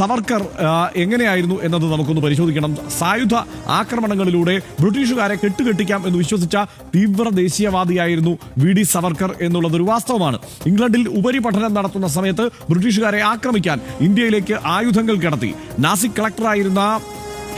സവർക്കർ എങ്ങനെയായിരുന്നു എന്നത് നമുക്കൊന്ന് പരിശോധിക്കണം. സായുധ ആക്രമണങ്ങളിലൂടെ ബ്രിട്ടീഷുകാരെ കെട്ടുകെട്ടിക്കാം എന്ന് വിശ്വസിച്ച തീവ്ര ദേശീയവാദിയായിരുന്നു വി ഡി സവർക്കർ എന്നുള്ളത് ഒരു വാസ്തവമാണ്. ഇംഗ്ലണ്ടിൽ ഉപരിപഠനം നടത്തുന്ന സമയത്ത് ബ്രിട്ടീഷുകാരെ ആക്രമിക്കാൻ ഇന്ത്യയിലേക്ക് ആയുധങ്ങൾ കടത്തി. നാസിക് കളക്ടറായിരുന്ന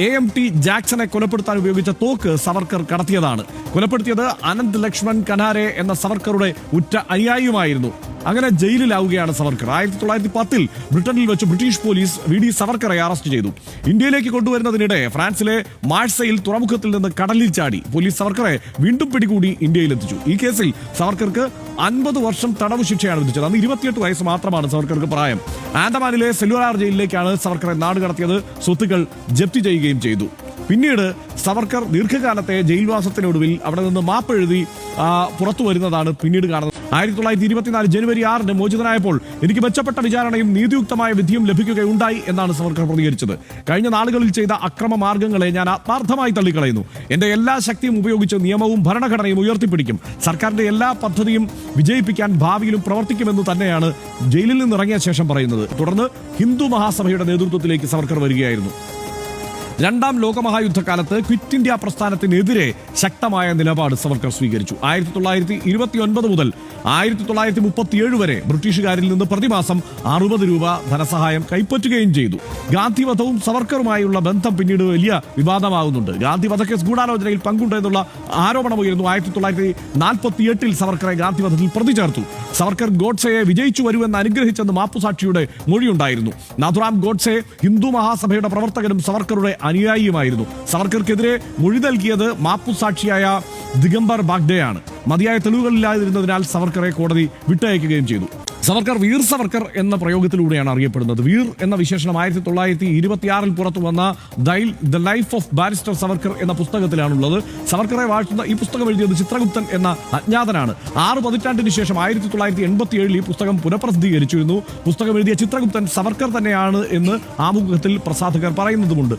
എ എം ടി ജാക്സനെ കൊലപ്പെടുത്താൻ ഉപയോഗിച്ച തോക്ക് സവർക്കർ കടത്തിയതാണ്. കൊലപ്പെടുത്തിയത് അനന്ത് ലക്ഷ്മൺ കനാരെ എന്ന സവർക്കറുടെ ഉറ്റ അനുയായിയുമായിരുന്നു. അങ്ങനെ ജയിലിലാവുകയാണ് സവർക്കർ. ആയിരത്തി തൊള്ളായിരത്തി പത്തിൽ ബ്രിട്ടനിൽ വെച്ച് ബ്രിട്ടീഷ് പോലീസ് വി ഡി സവർക്കറെ അറസ്റ്റ് ചെയ്തു. ഇന്ത്യയിലേക്ക് കൊണ്ടുവരുന്നതിനിടെ ഫ്രാൻസിലെ മാഴ്സയിൽ തുറമുഖത്തിൽ നിന്ന് കടലിൽ ചാടി പോലീസ് സവർക്കറെ വീണ്ടും പിടികൂടി ഇന്ത്യയിലെത്തിച്ചു. ഈ കേസിൽ സവർക്കർക്ക് അൻപത് വർഷം തടവ് ശിക്ഷയാണ് വിധിച്ചത്. അന്ന് ഇരുപത്തിയെട്ട് വയസ്സ് മാത്രമാണ് സവർക്കർക്ക് പ്രായം. ആൻഡമാനിലെ സെല്ലുലാർ ജയിലിലേക്കാണ് സവർക്കറെ നാട് കടത്തിയത്. സ്വത്തുക്കൾ ജപ്തി ചെയ്യുകയും ചെയ്തു. പിന്നീട് സവർക്കർ ദീർഘകാലത്തെ ജയിൽവാസത്തിനൊടുവിൽ അവിടെ നിന്ന് മാപ്പ് എഴുതി പുറത്തു വരുന്നതാണ് പിന്നീട് കാണുന്നത്. ആയിരത്തി തൊള്ളായിരത്തി ഇരുപത്തിനാല് ജനുവരി ആറിന് മോചിതനായപ്പോൾ എനിക്ക് മെച്ചപ്പെട്ട വിചാരണയും നീതിയുക്തമായ വിധിയും ലഭിക്കുകയുണ്ടായി എന്നാണ് സവർക്കർ പ്രതികരിച്ചത്. കഴിഞ്ഞ നാളുകളിൽ ചെയ്ത അക്രമ മാർഗങ്ങളെ ഞാൻ ആത്മാർത്ഥമായി തള്ളിക്കളയുന്നു. എന്റെ എല്ലാ ശക്തിയും ഉപയോഗിച്ച് നിയമവും ഭരണഘടനയും ഉയർത്തിപ്പിടിക്കും. സർക്കാരിന്റെ എല്ലാ പദ്ധതിയും വിജയിപ്പിക്കാൻ ഭാവിയിലും പ്രവർത്തിക്കുമെന്ന് തന്നെയാണ് ജയിലിൽ നിന്നിറങ്ങിയ ശേഷം പറയുന്നത്. തുടർന്ന് ഹിന്ദു മഹാസഭയുടെ നേതൃത്വത്തിലേക്ക് സവർക്കർ വരികയായിരുന്നു. രണ്ടാം ലോകമഹായുദ്ധകാലത്ത് ക്വിറ്റ് ഇന്ത്യ പ്രസ്ഥാനത്തിനെതിരെ ശക്തമായ നിലപാട് സവർക്കർ സ്വീകരിച്ചു. ആയിരത്തി തൊള്ളായിരത്തി ഇരുപത്തി ഒൻപത് മുതൽ ആയിരത്തി തൊള്ളായിരത്തി മുപ്പത്തിയേഴ് വരെ ബ്രിട്ടീഷുകാരിൽ നിന്ന് പ്രതിമാസം അറുപത് രൂപ ധനസഹായം കൈപ്പറ്റുകയും ചെയ്തു. ഗാന്ധിവധവും സവർക്കറുമായുള്ള ബന്ധം പിന്നീട് വലിയ വിവാദമാകുന്നുണ്ട്. ഗാന്ധി വധക്കേസ് ഗൂഢാലോചനയിൽ പങ്കുണ്ട് എന്നുള്ള ആരോപണമുയർന്നു. ആയിരത്തി തൊള്ളായിരത്തി നാൽപ്പത്തി എട്ടിൽ സവർക്കറെ ഗാന്ധിവധത്തിൽ പ്രതി ചേർത്തു സവർക്കർ ഗോഡ്സെയെ വിജയിച്ചു വരുമെന്ന് അനുഗ്രഹിച്ചെന്ന് മാപ്പുസാക്ഷിയുടെ മൊഴിയുണ്ടായിരുന്നു. നാഥുറാം ഗോഡ്സെ ഹിന്ദു മഹാസഭയുടെ പ്രവർത്തകനും സവർക്കറുടെ അനുയായിയുമായിരുന്നു. സവർക്കർക്കെതിരെ മൊഴി നൽകിയത് മാപ്പുസാക്ഷിയായ ദിഗംബർ ബാഗ്ഡെയാണ്. മതിയായ തെളിവുകളില്ലാതിരുന്നതിനാൽ സവർക്കറെ കോടതി വിട്ടയക്കുകയും ചെയ്തു. സവർക്കർ വീർ സവർക്കർ എന്ന പ്രയോഗത്തിലൂടെയാണ് അറിയപ്പെടുന്നത്. വീർ എന്ന വിശേഷണം ആയിരത്തി തൊള്ളായിരത്തി ഇരുപത്തിയാറിൽ പുറത്തു വന്ന ദൈൽ the life of barrister Savarkar എന്ന പുസ്തകത്തിലാണുള്ളത്. സവർക്കറെ വാഴ്ത്തുന്ന ഈ പുസ്തകം എഴുതിയത് ചിത്രഗുപ്തൻ എന്ന അജ്ഞാതനാണ്. ആറ് പതിറ്റാണ്ടിന് ശേഷം ആയിരത്തി തൊള്ളായിരത്തി എൺപത്തി ഏഴിൽ ഈ പുസ്തകം പുനഃപ്രസിദ്ധീകരിച്ചിരുന്നു. പുസ്തകം എഴുതിയ ചിത്രഗുപ്തൻ സവർക്കർ തന്നെയാണ് എന്ന് ആമുഖത്തിൽ പ്രസാധകർ പറയുന്നതുമുണ്ട്.